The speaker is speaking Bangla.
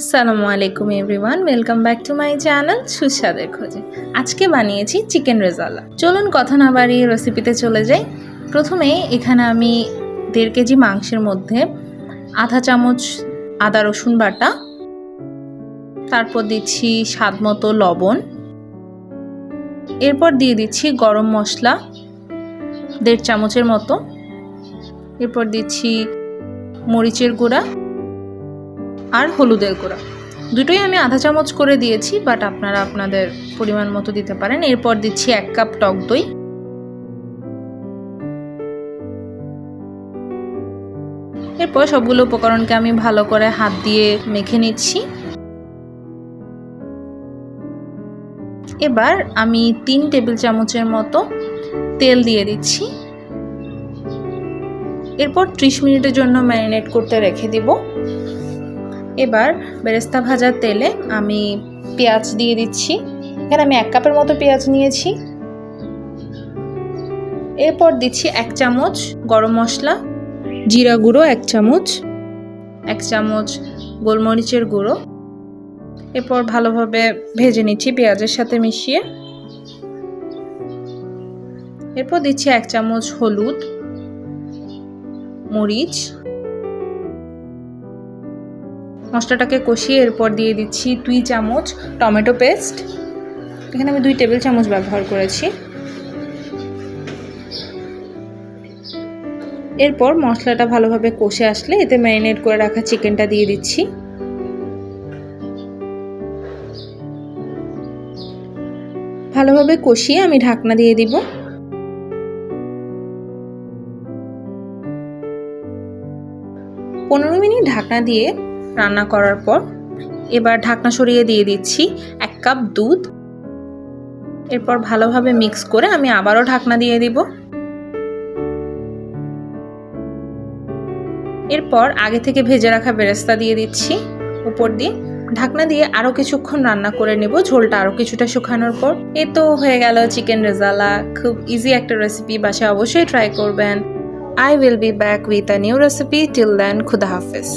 আসসালামু আলাইকুম everyone, welcome back to my channel সুস্বাদের খোঁজে। আজকে বানিয়েছি চিকেন রেজালা চলুন কথা না বাড়িয়ে রেসিপিতে চলে যাই। প্রথমে এখানে আমি দেড় কেজি মাংসের মধ্যে আধা চামচ আদা রসুন বাটা, তারপর দিচ্ছি স্বাদ মতো লবণ, এরপর দিয়ে দিচ্ছি গরম মশলা, দেড় চামচের মতো, এরপর দিচ্ছি মরিচের গুঁড়া আর হলুদের গুঁড়া। দুটোই আমি আধা চামচ করে দিয়েছি বাট আপনারা আপনাদের পরিমাণ মতো দিতে পারেন। এরপর দিচ্ছি এক কাপ টক দই। এরপর সবগুলো উপকরণকে আমি ভালো করে হাত দিয়ে মেখে নিচ্ছি। এবার আমি তিন টেবিল চামচের মতো তেল দিয়ে দিচ্ছি। এরপর ত্রিশ মিনিটের জন্য ম্যারিনেট করতে রেখে দিব। এবার বেরেস্তা ভাজার তেলে আমি পেঁয়াজ দিয়ে দিচ্ছি। এখানে আমি এক কাপের মতো পেঁয়াজ নিয়েছি। এরপর দিচ্ছি এক চামচ গরম মশলা, জিরা গুঁড়ো এক চামচ এক চামচ গোলমরিচের গুঁড়ো। এরপর ভালোভাবে ভেজে নিচ্ছি পেঁয়াজের সাথে মিশিয়ে। এরপর দিচ্ছি এক চামচ হলুদ, মরিচ মশলাটাকে কষিয়ে এরপর দিয়ে দিচ্ছি দুই চামচ টমেটো পেস্ট। এখানে আমি দুই টেবিল চামচ ব্যবহার করেছি। এরপর মশলাটা ভালোভাবে কষে আসলে এতে ম্যারিনেট করে রাখা চিকেনটা দিয়ে দিচ্ছি। ভালোভাবে কষিয়ে আমি ঢাকনা দিয়ে দিব। পনেরো মিনিট ঢাকনা দিয়ে রান্না করার পর এবার ঢাকনা সরিয়ে দিয়ে দিচ্ছি এক কাপ দুধ। এরপর ভালোভাবে মিক্স করে আমি আবারও ঢাকনা দিয়ে দিব। এরপর আগে থেকে ভেজে রাখা বেরেস্তা দিয়ে দিচ্ছি। উপর দিয়ে ঢাকনা দিয়ে আরও কিছুক্ষণ রান্না করে নেব, ঝোলটা আরও কিছুটা শুকানোর পর। এ তো হয়ে গেল চিকেন রেজালা। খুব ইজি একটা রেসিপি বাসায় অবশ্যই ট্রাই করবেন। I will be back with a new recipe till then খুদা হাফিজ।